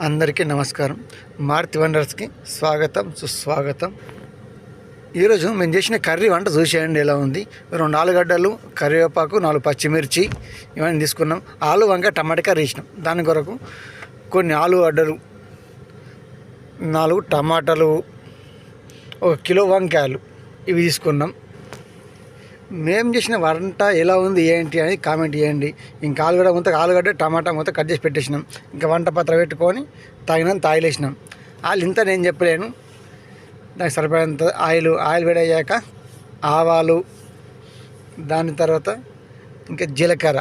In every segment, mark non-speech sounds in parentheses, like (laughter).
అందరికీ నమస్కారం. మారుతి వండర్స్కి స్వాగతం సుస్వాగతం. ఈరోజు మేము చేసిన కర్రీ వంట చూసేయండి ఎలా ఉంది? రెండు ఆలుగడ్డలు కరివేపాకు నాలుగు పచ్చిమిర్చి ఇవన్నీ తీసుకున్నాం. ఆలు వంక టమాటా కర్రీ ఇచ్చినాం దాని కొరకు కొన్ని ఆలుగడ్డలు నాలుగు టమాటాలు ఒక కిలో వంకాయలు ఇవి తీసుకున్నాం. మేము చేసిన వంట ఎలా ఉంది ఏంటి అని కామెంట్ చేయండి. ఇంకా ఆలుగడ్డ మొత్తం ఆలుగడ్డ టమాటా మొత్తం కట్ చేసి పెట్టేసినాం. ఇంకా వంట పాత్ర పెట్టుకొని తాగినంత ఆయిల్ వేసినాం ఆయిల్ ఇంత నేను చెప్పలేను. దానికి సరిపడేంత ఆయిల్ ఆయిల్ వేడయ్యాక ఆవాలు దాని తర్వాత ఇంకా జీలకర్ర.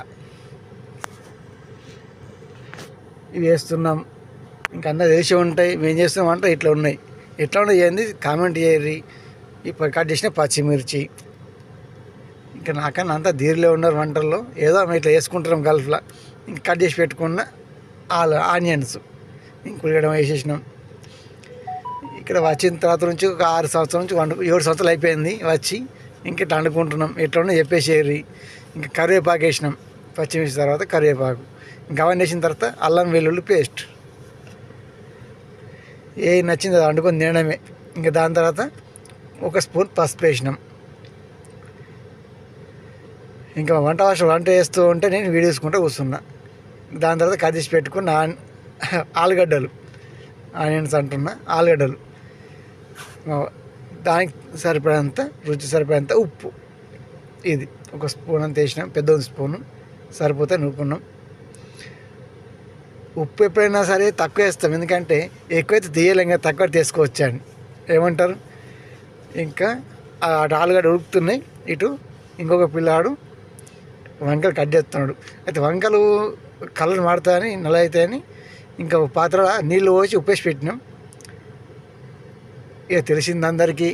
ఇవి వేస్తున్నాం. ఇంకా అందరూ తెలిసి ఉంటాయి మేము చేస్తున్న వంట ఇట్లా ఉన్నాయి. ఎట్లా ఉన్నాయి ఏంది కామెంట్ చేయర్రి ఇప్పుడు కట్ చేసిన పచ్చిమిర్చి. ఇంకా నాకన్నా అంతా ధీరలే ఉన్నారు వంటల్లో. ఏదో మేము ఇట్లా వేసుకుంటున్నాం గల్ఫ్లో. ఇంక కట్ చేసి పెట్టుకున్న ఆలు ఆనియన్స్. ఇంకుడిగడం వేసేసినాం. ఇక్కడ వచ్చిన తర్వాత నుంచి ఒక ఆరు సంవత్సరం నుంచి వండు ఏడు సంవత్సరాలు అయిపోయింది వచ్చి. ఇంక ఇట్లా వండుకుంటున్నాం. ఎట్లా చెప్పేసేరి. ఇంకా కరివేపాకు వేసినాం. పచ్చిమిర్చి తర్వాత కరివేపాకు. ఇంకా అవన్నీ వేసిన తర్వాత అల్లం వెల్లుల్లి పేస్ట్. ఏ నచ్చింది అది వండుకొని తినడమే. ఇంకా దాని తర్వాత ఒక స్పూన్ పసుపు వేసినాం. ఇంకా వంట వాష వంట వేస్తూ ఉంటే నేను వీడియోసుకుంటూ కూర్చున్నా. దాని తర్వాత కదిసి పెట్టుకున్న (laughs) ఆలుగడ్డలు ఆనియన్స్ అంటున్నా ఆలుగడ్డలు. దానికి సరిపడేంత రుచి సరిపడేంత ఉప్పు. ఇది ఒక స్పూన్ అంత వేసినాం పెద్ద స్పూను. సరిపోతే నూరుకున్నాం. ఉప్పు ఎప్పుడైనా సరే తక్కువ వేస్తాం ఎందుకంటే ఎక్కువైతే తీయలేం కదా తక్కువ తీసుకోవచ్చండి ఏమంటారు? ఇంకా ఆ అటు ఆలుగడ్డ ఉడుకుతున్నాయి. ఇటు ఇంకొక పిల్లాడు వంకలు కట్ చేస్తున్నాడు. అయితే వంకలు కళ్ళను మాడతాయని నల్ల అవుతాయని ఇంకా పాత్ర నీళ్ళు పోసి ఉప్పేసి పెట్టినాం. ఇక తెలిసింది అందరికీ.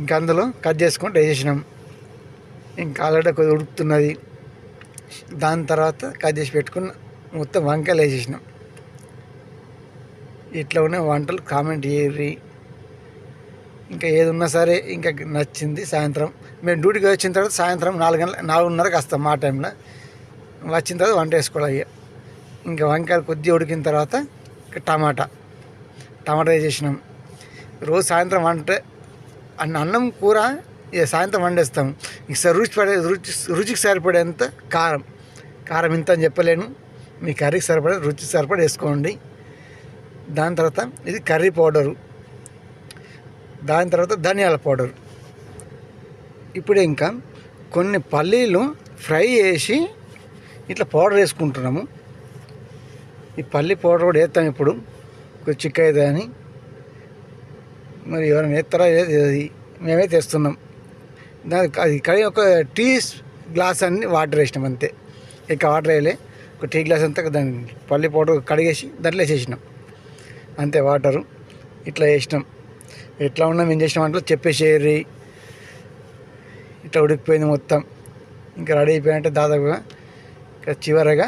ఇంకా అందులో కట్ చేసుకొని వేసేసినాం ఇంకా ఆల్రెడీ కొద్దిగా ఉడుకుతున్నది. దాని తర్వాత కట్ చేసి పెట్టుకున్న మొత్తం వంకాయలు వేసేసినాం. ఇట్లా ఉన్న వంటలు. కామెంట్ చేయర్రి ఇంకా ఏది ఉన్నా సరే ఇంకా నచ్చింది సాయంత్రం. మేము డ్యూటీకి వచ్చిన తర్వాత సాయంత్రం నాలుగు గంటల నాలుగున్నరకు వస్తాం మా టైంలో వచ్చిన తర్వాత వంట వేసుకోవాలి ఇక ఇంకా వంకాయలు కొద్దిగా ఉడికిన తర్వాత ఇంకా టమాటా. టమాటా వేసేసినాం. రోజు సాయంత్రం వంట అన్న అన్నం కూర ఇక సాయంత్రం వండేస్తాం. ఇక రుచి పడే రుచి రుచికి సరిపడేంత కారం. కారం ఇంత అని చెప్పలేను. మీ కర్రీకి సరిపడే రుచికి సరిపడే వేసుకోండి. దాని తర్వాత ఇది కర్రీ పౌడరు. దాని తర్వాత ధనియాల పౌడర్. ఇప్పుడు ఇంకా కొన్ని పల్లీలు ఫ్రై చేసి ఇట్లా పౌడర్ వేసుకుంటున్నాము. ఈ పల్లి పౌడర్ కూడా వేస్తాం ఇప్పుడు. కొంచెం చిక్క అని. మరి ఎవరైనా వేస్తారా? ఏది అది మేమే తెస్తున్నాం. దానికి అది కడిగి ఒక టీ గ్లాస్ అన్ని వాటర్ వేసినాం అంతే. ఇక వాటర్ వేయలే. ఒక టీ గ్లాస్ అంతా దాన్ని పల్లి పౌడర్ కడిగేసి దాంట్లో వేసేసినాం. అంతే వాటరు. ఇట్లా వేసినాం. ఎట్లా ఉన్నా మేము చేసిన వంటలు చెప్పేసేరి ఇట్లా ఉడికిపోయింది మొత్తం. ఇంకా రెడీ అయిపోయినట్టే దాదాపుగా ఇక్కడ చివరగా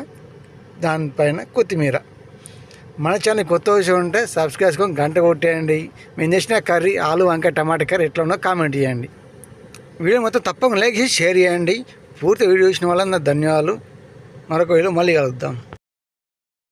దానిపైన కొత్తిమీర. మన ఛానల్ కొత్త విషయం ఉంటే సబ్స్క్రైబ్ చేసుకొని గంట కొట్టేయండి. మేము చేసిన కర్రీ ఆలు వంకాయ టమాటా కర్రీ ఎట్లా ఉన్నా కామెంట్ చేయండి. వీడియో మొత్తం తప్పకుండా లైక్ చేసి షేర్ చేయండి. పూర్తి వీడియో చూసిన వాళ్ళ ధన్యవాదాలు. మరొక వీడియో మళ్ళీ కలుద్దాం.